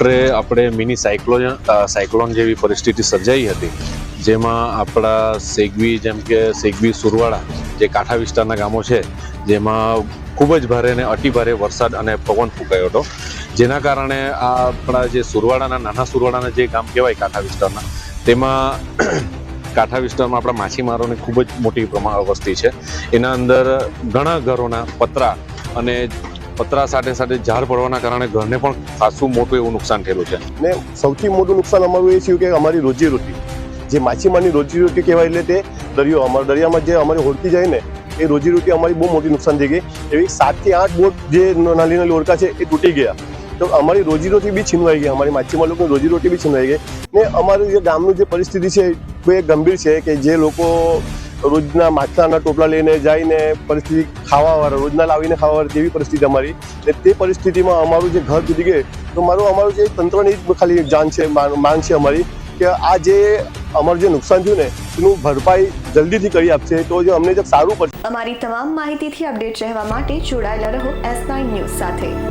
રાત્રે આપણે mini cyclone cyclone જેવી પરિસ્થિતિ સર્જાઈ હતી, જેમાં આપણા સેગવી, જેમ કે સેગવી સુરવાડા, જે કાંઠા વિસ્તારના ગામો છે, જેમાં ખૂબ જ ભારે અને અતિ ભારે વરસાદ અને પવન ફૂંકાયો હતો. જેના કારણે આ આપણા જે સુરવાડાના, નાના સુરવાડાના જે ગામ કહેવાય કાંઠા વિસ્તારના, તેમાં કાંઠા વિસ્તારમાં આપણા માછીમારોની ખૂબ જ મોટી પ્રમાણ વસ્તી છે. એના અંદર ઘણા ઘરોના પતરા અને પતરા સાથે સાથે ઝાડ પડવાના કારણે ઘરને પણ ખાસું મોટું એવું નુકસાન થયેલું છે. ને સૌથી મોટું નુકસાન અમારું એ થયું કે અમારી રોજીરોટી જે માછીમારની રોજીરોટી કહેવાય એટલે તે દરિયો, અમારા દરિયામાં જે અમારી હોડકી જાય ને, એ રોજીરોટી અમારી બહુ મોટી નુકસાન થઈ ગઈ. એવી સાતથી આઠ બોટ જે નાની નાની ઓરકા છે એ તૂટી ગયા. તો અમારી રોજીરોટી બી છીનવાઈ ગઈ, અમારી માછીમાર લોકોની રોજીરોટી બી છીનવાઈ ગઈ. ને અમારું જે ગામનું જે પરિસ્થિતિ છે એ ગંભીર છે કે જે લોકો રોજના માછલાના ટોપલા લઈને જઈને પરિસ્થિતિ ખાવાવાળા, રોજના લાવીને ખાવાવાળા તેવી પરિસ્થિતિ અમારી. ને તે પરિસ્થિતિમાં અમારું જે ઘર તૂટી ગયું, તો મારું, અમારું જે તંત્રની જ ખાલી જાન છે માંગ છે અમારી કે આ જે અમારું જે નુકસાન થયું ને, એનું ભરપાઈ જલ્દીથી કરી આપશે. તો જે અમને જે સારું પડશે અમારી તમામ માહિતીથી અપડેટ રહેવા માટે જોડાયેલા રહો એસ નાઇન ન્યૂઝ સાથે.